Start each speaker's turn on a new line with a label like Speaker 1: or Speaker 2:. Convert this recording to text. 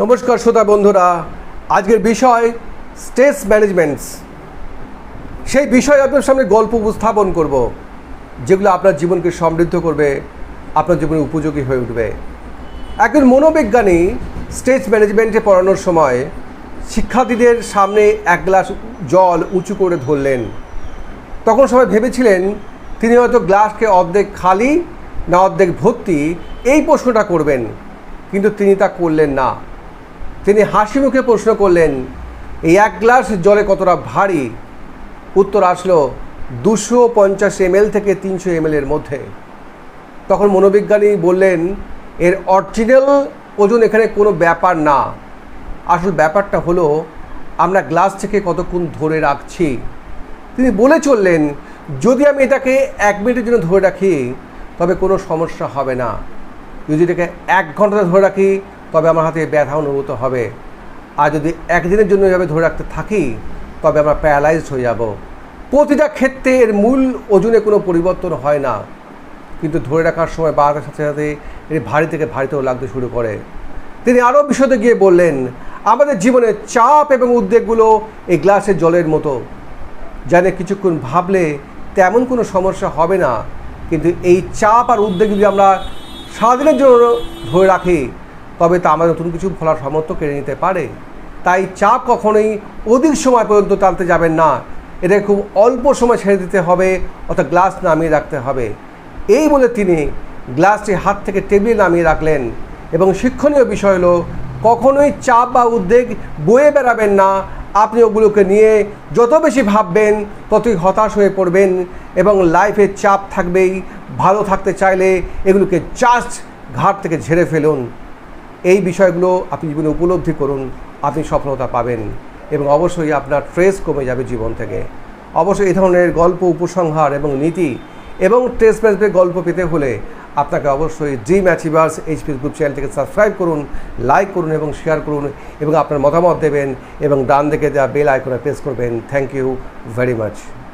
Speaker 1: নমস্কার শ্রোতা বন্ধুরা। আজকের বিষয় স্ট্রেস ম্যানেজমেন্টস সেই বিষয়ে আপনার সামনে গল্প উপস্থাপন করব, যেগুলো আপনার জীবনকে সমৃদ্ধ করবে, আপনার জীবনে উপযোগী হয়ে উঠবে। একজন মনোবিজ্ঞানী স্টেজ ম্যানেজমেন্টে পড়ানোর সময় শিক্ষার্থীদের সামনে এক গ্লাস জল উঁচু করে ধরলেন। তখন সবাই ভেবেছিলেন, তিনি হয়তো গ্লাসকে অর্ধেক খালি না অর্ধেক ভর্তি, এই প্রশ্নটা করবেন। কিন্তু তিনি তা করলেন না। তিনি হাসি মুখে প্রশ্ন করলেন, এই এক গ্লাস জলে কতটা ভারী? উত্তর আসলো, দুশো পঞ্চাশ এমএল থেকে তিনশো এমএলের মধ্যে। তখন মনোবিজ্ঞানী বললেন, এর অরিজিনাল ওজন এখানে কোনো ব্যাপার না। আসল ব্যাপারটা হলো, আমরা গ্লাস থেকে কতক্ষণ ধরে রাখছি? তিনি বলে চললেন, যদি আমি এটাকে এক মিনিটের জন্য ধরে রাখি, তবে কোনো সমস্যা হবে না। যদি এটাকে এক ঘণ্টা ধরে রাখি তবে আমার হাতে ব্যথা অনুভূত হবে। আর যদি একদিনের জন্য এভাবে ধরে রাখতে থাকি, তবে আমরা প্যারালাইজড হয়ে যাব। প্রতিটা ক্ষেত্রে এর মূল ওজনে কোনো পরিবর্তন হয় না। কিন্তু ধরে রাখার সময় বাড়ার সাথে সাথে এর ভারী থেকে ভারীতেও লাগতে শুরু করে। তিনি আরও বিশদে গিয়ে বললেন, আমাদের জীবনে চাপ এবং উদ্বেগগুলো এই গ্লাসের জলের মতো। জানে কিছুক্ষণ ভাবলে তেমন কোনো সমস্যা হবে না। কিন্তু এই চাপ আর উদ্বেগ যদি আমরা সারাদিনের জন্য ধরে রাখি তবে তা আমাদের নতুন কিছু ফলার সামর্থ্য কেড়ে নিতে পারে। তাই চাপ কখনোই অধিক সময় পর্যন্ত টানতে যাবেন না। এটা খুব অল্প সময় ছেড়ে দিতে হবে, অর্থাৎ গ্লাস নামিয়ে রাখতে হবে। এই বলে তিনি গ্লাসটি হাত থেকে টেবিলে নামিয়ে রাখলেন এবং শিক্ষণীয় বিষয় হলো, কখনোই চাপ বা উদ্বেগ বয়ে বেড়াবেন না। আপনি ওগুলোকে নিয়ে যত বেশি ভাববেন, ততই হতাশ হয়ে পড়বেন এবং লাইফে চাপ থাকবেই। ভালো থাকতে চাইলে এগুলোকে জাস্ট ঘাট থেকে ঝেড়ে ফেলুন। বিষয়গুলো আপনি জীবনে উপলব্ধি করুন, আপনি সফলতা পাবেন এবং অবশ্যই আপনার ট্রেস কমে যাবে জীবন থেকে। অবশ্যই এই ধরনের গল্প উপসংহার এবং নীতি এবং ট্রেস ম্যানেজমেন্টের গল্প পেতে হলে আপনাকে অবশ্যই ড্রিম অ্যাচিভার্স এইচপি গ্রুপ চ্যানেলটিকে সাবস্ক্রাইব করুন লাইক করুন এবং শেয়ার করুন এবং আপনার মতামত দেবেন এবং ডান দিকে দেওয়া বেল আইকনে প্রেস করবেন। Thank you very much